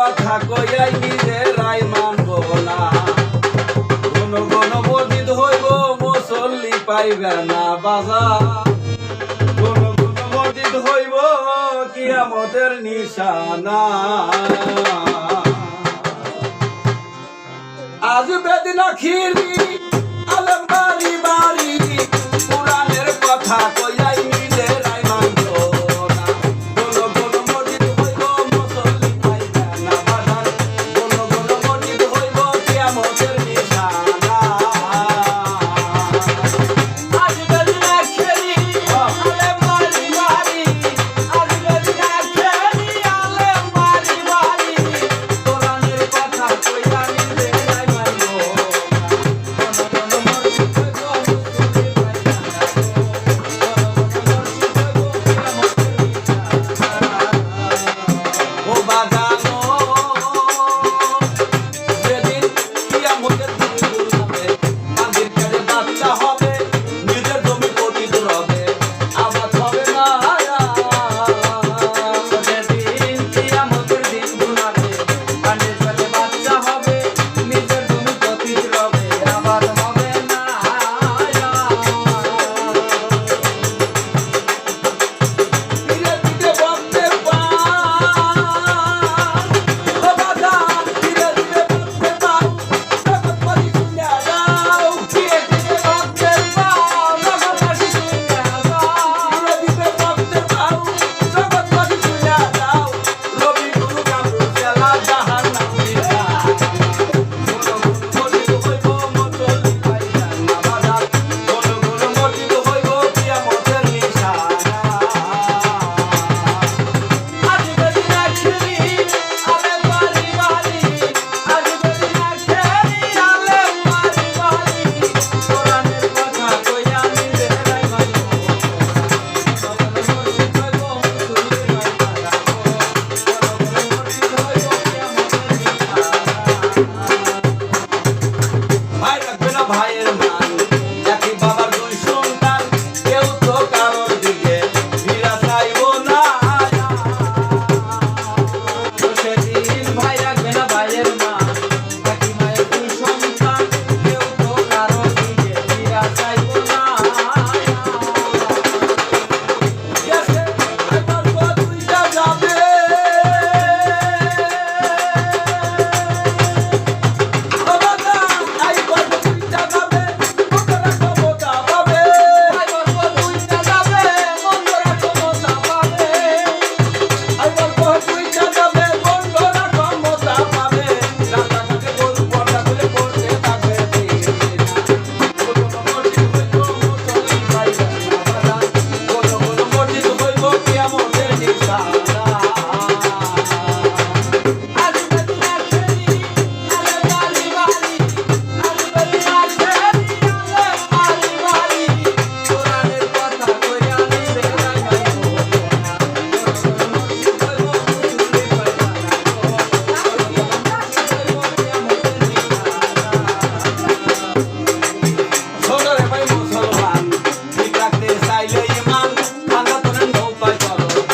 কথা কইয়াই নিজেরাই মানব না। কোন কোন মসজিদ হইব, মুসল্লি পাইবে না বাজার কোন কোন মসজিদ হইব, কিয়ামতের নিশানা। আজ বেদিন খিরি আলম বাড়ি বাড়ি, পুরাণের কথা কইয়া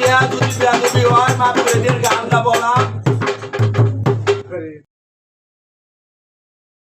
ভাইয়া যদি বিয়া করবি হয় মা করে গান গাবো না।